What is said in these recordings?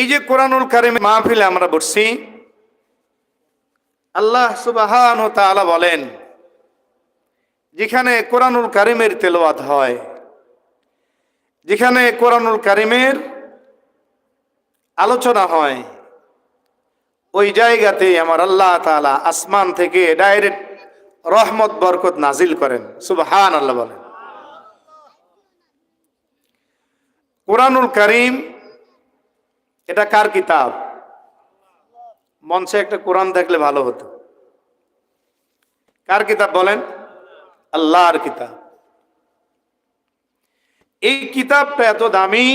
এই যে কোরআনুল কারিম মাহফিলে আমরা বসছি, আল্লাহ সুবাহান তাআলা বলেন, যেখানে কোরআনুল কারিমের তেলাওয়াত হয়, যেখানে কোরআনুল কারিমের আলোচনা হয়, ওই জায়গাতে আমার আল্লাহ তাআলা আসমান থেকে ডাইরেক্ট রহমত, বরকত নাজিল করেন সুবাহান আল্লাহ বলেন। কোরআনুল করিম এটা কার কিতাব? মঞ্চে একটা কোরআন দেখলে ভালো হতো। কার কিতাব বলেন? আল্লাহর কিতাব। এই কিতাবটা এত দামি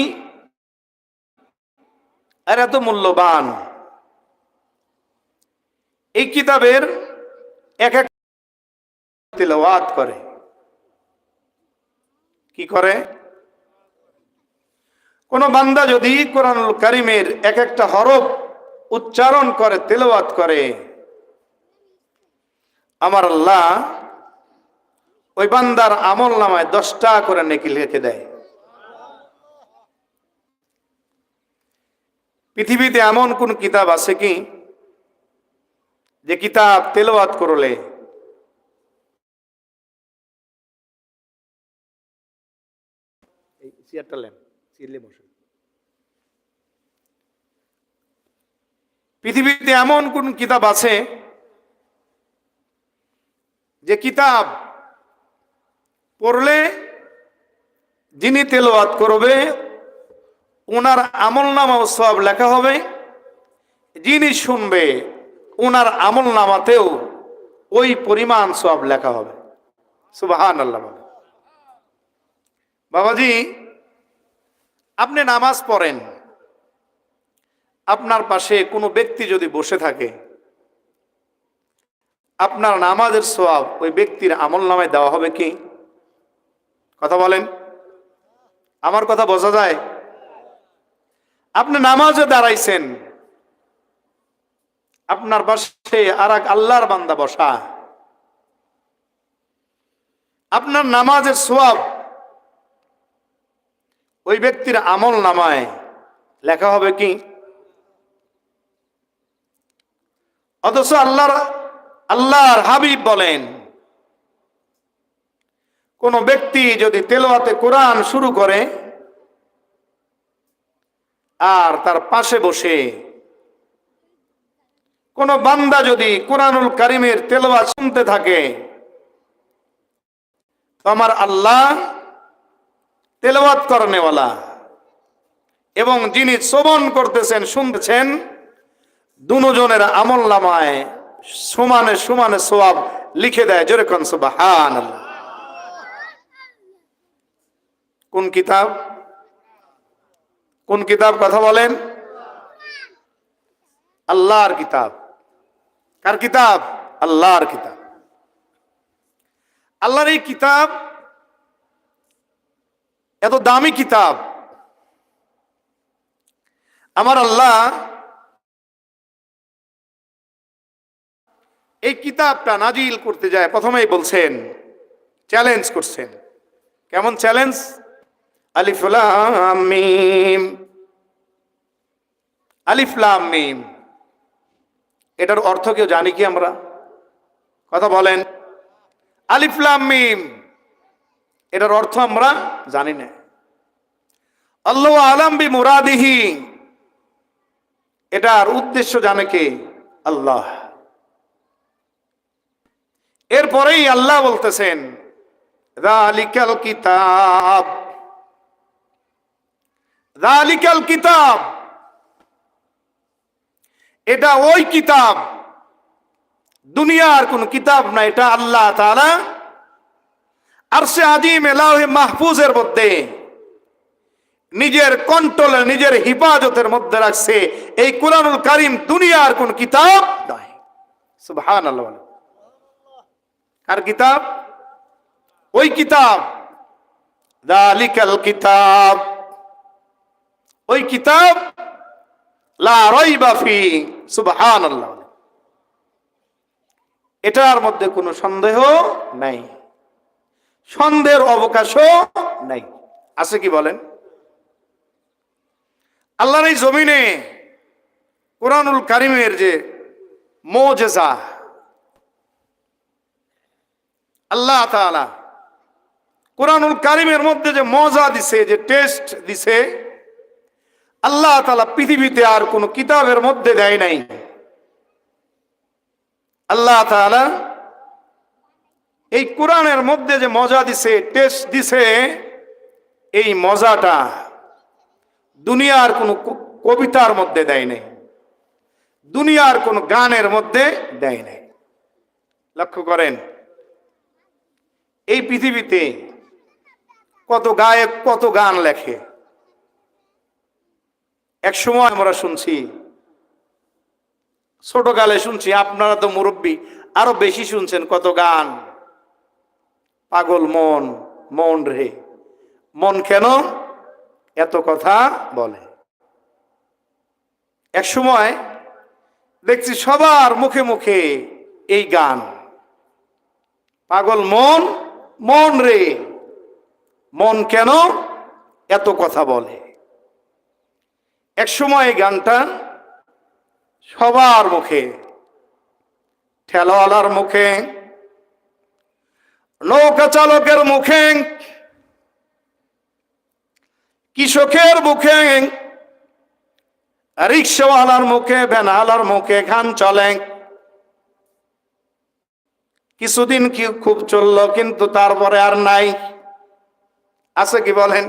আর এত মূল্যবান। এই কিতাবের এক এক করে। কি করে? কোন বান্দা যদি কোরআনুল কারিমের এক একটা হরফ উচ্চারণ করে, তেলাওয়াত করে, আমার আল্লাহ ওই বান্দার আমল নামায় দশটা করে নেকি লিখে দেয়। পৃথিবীতে এমন কোন কিতাব আছে কি, যে কিতাব তেলাওয়াত করলে চেয়ারটা লেন চিল্লে বসে। পৃথিবীতে এমন কোন কিতাব আছে যে কিতাব পড়লে যিনি তেলাওয়াত করবে ওনার আমল নামা সব লেখা হবে। যিনি শুনবে ওনার আমল নামাতেও ওই পরিমাণ সব লেখা হবে। সুবাহান আল্লাহ বাবাজি, আপনি নামাজ পড়েন। আপনার পাশে কোনো ব্যক্তি যদি বসে থাকে, আপনার নামাজের সোয়াব ওই ব্যক্তির আমল নামায় দেওয়া হবে কি? কথা বলেন। আমার কথা বোঝা যায়? আপনি নামাজে দাঁড়াইছেন, আপনার পাশে আর এক আল্লাহর বান্দা বসা। আপনার নামাজের সোয়াব ওই ব্যক্তির আমল নামায় লেখা হবে কি? অথচ আল্লাহর আল্লাহর হাবিব বলেন, কোন ব্যক্তি যদি তেলোয়াতে কোরআন শুরু করে আর তার পাশে বসে, কোন বান্দা যদি কোরআনুল কারিমের তেলোয়া শুনতে থাকে আমার আল্লাহ তেলাওয়াত করনেওয়ালা এবং যিনি শ্রবণ করতেছেন, শুনতেছেন দুজনের আমল নামায় সমানে সমানে সোয়াব লিখে দেয়, জোরে যেরকম সুবাহান কোন কিতাব? কোন কিতাব? কথা বলেন। আল্লাহর কিতাব। কার কিতাব? আল্লাহর কিতাব। আল্লাহর এই কিতাব এত দামি কিতাব। আমার আল্লাহ এই কিতাবটা নাজিল করতে যায়, প্রথমেই বলছেন চ্যালেঞ্জ করছেন। কেমন চ্যালেঞ্জ আলিফুলাম মিম। আলিফলাম মিম। এটার অর্থ কেউ জানি কি আমরা? কথা বলেন। আলিফলাম মিম। এটার অর্থ আমরা জানি না। আল্লাহ আলম বি মুরাদিহি এটার উদ্দেশ্য জানে কে? আল্লাহ। এরপরেই আল্লাহ বলতেছেন কিতাব। কিতাব। এটা ওই কিতাব। দুনিয়ার কোন কিতাব না, এটা আল্লাহ তাআলা আর সে আজিম এলাহে মাহফুজের মধ্যে নিজের কন্ট্রোলে, নিজের হিফাজতের মধ্যে রাখছে। এই কোরআনুল কারিম দুনিয়ার কোন কিতাব নয়। সুবহান আল্লাহ। কার কিতাব? ওই কিতাব। দালিকাল কিতাব। ওই কিতাব, লা রাইবা এটার মধ্যে কোনো সন্দেহ নাই। সন্দেহের অবকাশও নাই। আছে কি বলেন? আল্লাহর এই জমিনে কোরআনুল কারিমের যে মোজেজা আল্লাহ তাআলা কোরআনুল কারিমের মধ্যে যে মজা দিছে, যে টেস্ট দিছে, আল্লাহ তালা পৃথিবীতে আর কোনো কিতাবের মধ্যে দেয় নাই। আল্লাহ তাআলা এই কোরআনের মধ্যে যে মজা দিছে টেস্ট দিছে, এই মজাটা দুনিয়ার কোনো কবিতার মধ্যে দেয় নাই। দুনিয়ার কোনো গানের মধ্যে দেয় নাই। লক্ষ্য করেন এই পৃথিবীতে কত গায়ক, কত গান লেখে। এক সময় আমরা শুনছি, ছোটকালে শুনছি, আপনারা তো মুরব্বী, আরও বেশি শুনছেন কত গান। পাগল মন মন রে, মন কেন এত কথা বলে। এক সময় দেখছি সবার মুখে মুখে এই গান, পাগল মন মন রে। মন কেন এত কথা বলে? এক সময় গানটা সবার মুখে, ঠেলাওয়ালার মুখে, নৌকা চালকের মুখে, কৃষকের মুখে, রিক্সাওয়ালার মুখে ভ্যানওয়ালার মুখে গান চলে। কিছুদিন কি খুব চলল, কিন্তু তারপরে আর নাই। আছে কি বলেন?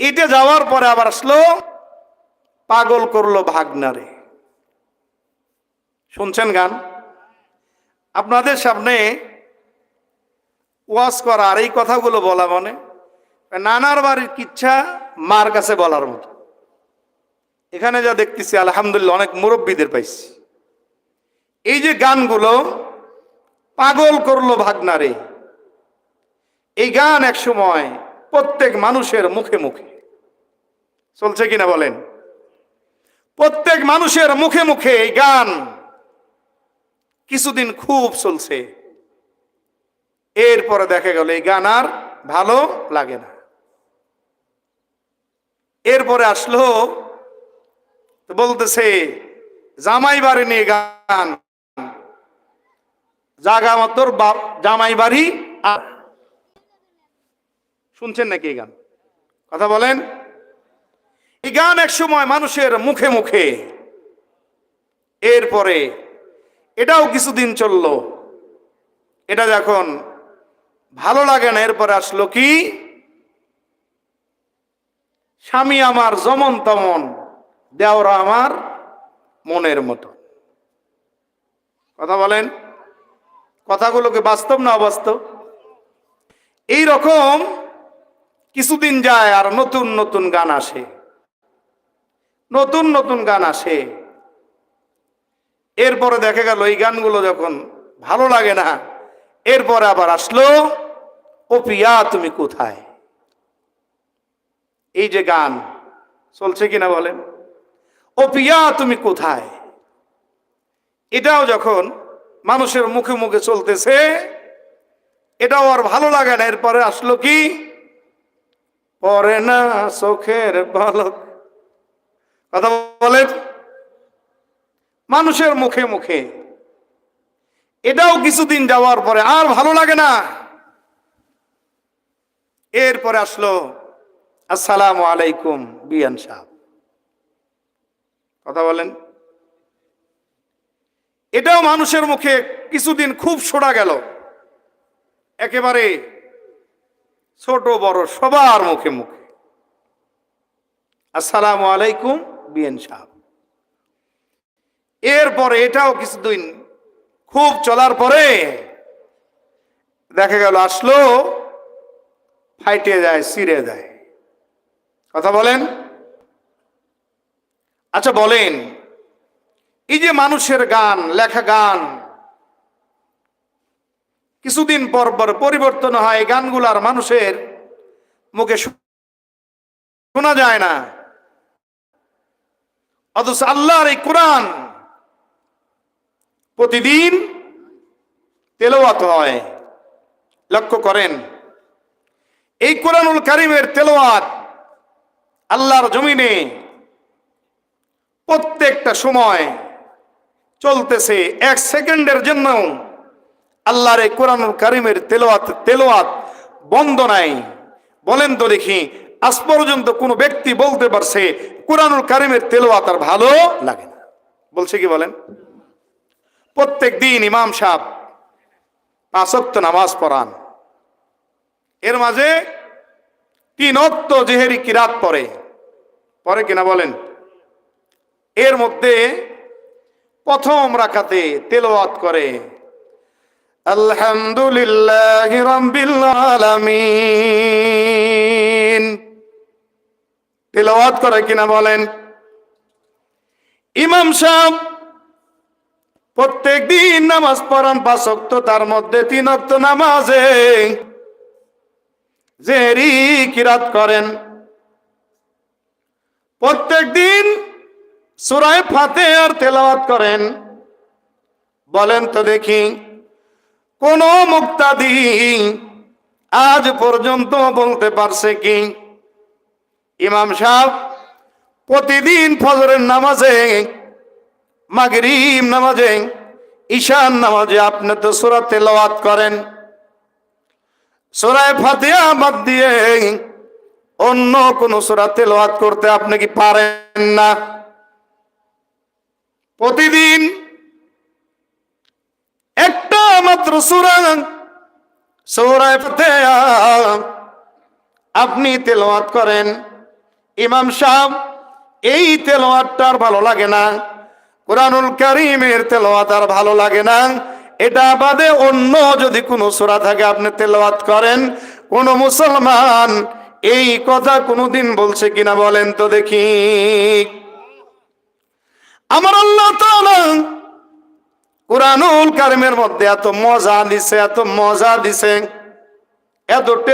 এটা যাওয়ার পরে আবার আসলো, পাগল করল ভাগনারে। শুনছেন গান? আপনাদের সামনে ওয়াজ করা আর এই কথাগুলো বলা মানে নানার বাড়ির কিচ্ছা মার কাছে বলার মতো। এখানে যা দেখতেছি, আলহামদুলিল্লাহ, অনেক মুরব্বীদের পাইছি। এই যে গানগুলো পাগল করল ভাগনারে, এই গান এক সময় প্রত্যেক মানুষের মুখে মুখে। চলছে কিনা বলেন? প্রত্যেক মানুষের মুখে মুখে এই গান কিছুদিন খুব চলছে। এরপরে দেখা গেল এই গান আর ভালো লাগে না। এরপরে আসলো, বলতেছে জামাই বাড়ি নিয়ে গান। জাগা মাতর জামাই বাড়ি আর শুনছেন নাকি এই গান? কথা বলেন? এই গান এক সময় মানুষের মুখে মুখে। এরপরে এটাও কিছুদিন চলল। এটা যখন ভালো লাগে না, এরপরে আসলো কি? স্বামী আমার জমন তমন, দেওরা আমার মনের মতো কথা বলেন? কথাগুলোকে বাস্তব না অবাস্তব? এই রকম কিছুদিন যায় আর নতুন নতুন গান আসে। নতুন নতুন গান আসে। এরপরে দেখা গেল এই গানগুলো যখন ভালো লাগে না, এরপরে আবার আসলো, ও পিয়া তুমি কোথায়? এই যে গান, চলছে কিনা বলেন? ও পিয়া তুমি কোথায়? এটাও যখন মানুষের মুখে মুখে চলতেছে। এটাও আর ভালো লাগে না। এরপরে আসলো কি? পরে না, চোখের পলক। কথা বলেন? মানুষের মুখে মুখে। এটাও কিছুদিন যাওয়ার পরে আর ভালো লাগে না। এরপরে আসলো, আসসালামু আলাইকুম বিয়ান সাহ কথা বলেন? এটাও মানুষের মুখে কিছুদিন খুব সোড়া গেল। একেবারে ছোট, বড়, সবার মুখে মুখে। আসসালামু আলাইকুম, বিএন সাহ এরপরে এটাও কিছুদিন খুব চলার পরে দেখা গেল, আসলো, ফাইটে যায়, সিরে যায়। কথা বলেন? আচ্ছা বলেন। এই যে মানুষের গান, লেখা গান, কিছুদিন পর পর পরিবর্তন হয় গানগুলার মানুষের মুখে শোনা যায় না। অথচ আল্লাহর এই কোরআন প্রতিদিন তেলাওয়াত হয়। লক্ষ্য করেন, এই কোরআনুল কারিমের তেলাওয়াত আল্লাহর জমিনে প্রত্যেকটা সময় চলতেছে এক সেকেন্ডের জন্য। আল্লাহর এই কোরআনুল কারিমের তেলোয়াত তেলোয়াত বন্ধ নাই। বলেন তো দেখি, আজ পর্যন্ত কোনো ব্যক্তি বলতে পারছে, কোরআনুল কারিমের তেলোয়াত আর ভালো লাগে না। বলছে কি বলেন? প্রত্যেক দিন ইমাম সাহ পাঁচক্ত নামাজ পড়ান। এর মাঝে তিন অক্ত জেহেরি কিরাত পরে পরে কিনা বলেন? এর মধ্যে প্রথম রাখাতে তেলাওয়াত করে, আলহামদুলিল্লাহ রাব্বিল আলামিন। তেলাওয়াত করে কিনা বলেন? ইমাম সাহেব প্রত্যেক দিন নামাজ পড়ান, পাঁচ অক্ত তার মধ্যে তিন অক্ত নামাজে জেরি কিরাত করেন। প্রত্যেক দিন সুরায় ফাতে আর তেলাওয়াত করেন। বলেন তো দেখি, কোন মুক্তাদি আজ পর্যন্ত বলতে পারছে কি? ইমাম সাহেব, প্রতিদিন ফজরের নামাজে, মাগরিব নামাজে, ঈশান নামাজে আপনি তো সুরা তেলাওয়াত করেন। সুরায় ফাতিহা বাদ দিয়ে অন্য কোন সুরা তেলাওয়াত করতে আপনি কি পারেন না? প্রতিদিন একটা মাত্র সুরা সৌরায় আপনি তেলাওয়াত করেন। ইমাম সাহেব, এই তেলাওয়াতটা আর ভালো লাগে না। কোরআনুল কারিমের তেলাওয়াত আর ভালো লাগে না। এটা বাদে অন্য যদি কোনো সুরা থাকে, আপনি তেলাওয়াত করেন। কোন মুসলমান এই কথা কোনোদিন বলছে কিনা বলেন তো দেখি। আমার আল্লাহ কোরআন কারিমের মধ্যে এত মজা দিছে এত মজা দিছে। এত